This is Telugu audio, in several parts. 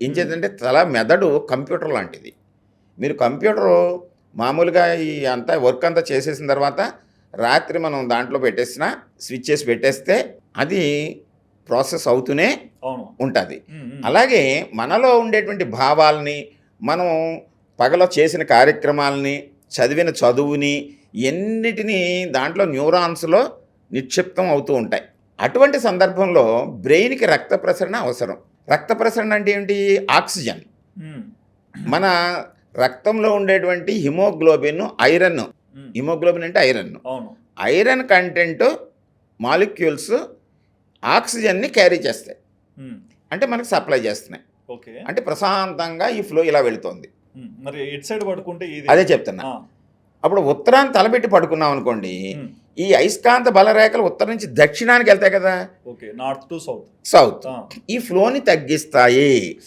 ఏం చేద్దంటే తల మెదడు కంప్యూటర్ లాంటిది. మీరు కంప్యూటరు మామూలుగా ఈ అంతా వర్క్ అంతా చేసేసిన తర్వాత రాత్రి మనం దాంట్లో పెట్టేసిన స్విచ్ చేసి పెట్టేస్తే అది ప్రాసెస్ అవుతూనే ఉంటుంది. అలాగే మనలో ఉండేటువంటి భావాల్ని మనం పగలో చేసిన కార్యక్రమాలని చదివిన చదువుని ఎన్నిటినీ దాంట్లో న్యూరాన్స్లో నిక్షిప్తం అవుతూ ఉంటాయి. అటువంటి సందర్భంలో బ్రెయిన్కి రక్త ప్రసరణ అవసరం. రక్త ప్రసరణ అంటే ఏంటి? ఆక్సిజన్. మన రక్తంలో ఉండేటువంటి హిమోగ్లోబిన్ ఐరన్. హిమోగ్లోబిన్ అంటే ఐరన్. ఐరన్ కంటెంట్ మాలిక్యూల్స్ ఆక్సిజన్ని క్యారీ చేస్తాయి. అంటే మనకు సప్లై చేస్తున్నాయి. ఓకే. అంటే ప్రశాంతంగా ఈ ఫ్లో ఇలా వెళుతుంది. మరి ఎటు సైడ్ పడుకుంటే అదే చెప్తున్నా. అప్పుడు ఉత్తరాన్ని తలపెట్టి పడుకున్నాం అనుకోండి ఈ అయస్కాంత బలరేఖలు ఉత్తరం నుంచి దక్షిణానికి వెళ్తాయి కదా. Okay north to south. South. ఈ ఫ్లోని తగ్గిస్తాయి.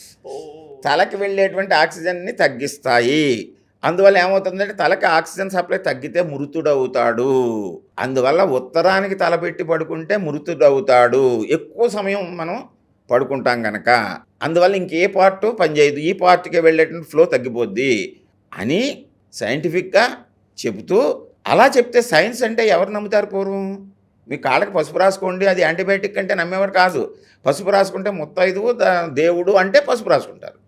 తలకి వెళ్ళేటువంటి ఆక్సిజన్ని తగ్గిస్తాయి. అందువల్ల ఏమవుతుందంటే తలకి ఆక్సిజన్ సప్లై తగ్గితే మృతుడవుతాడు. అందువల్ల ఉత్తరానికి తలపెట్టి పడుకుంటే మృతుడవుతాడు. ఎక్కువ సమయం మనం పడుకుంటాం గనక. అందువల్ల ఇంకే పార్ట్ పనిచేయదు. ఈ పార్ట్కి వెళ్ళేటువంటి ఫ్లో తగ్గిపోద్ది అని సైంటిఫిక్గా చెబుతూ అలా చెప్తే సైన్స్ అంటే ఎవరు నమ్ముతారు పూర్వం మీ కాళ్ళకి పసుపు రాసుకోండి అది యాంటీబయాటిక్ అంటే నమ్మేవారు కాదు. పసుపు రాసుకుంటే ముత్తైదువు దేవుడు అంటే పసుపు రాసుకుంటారు.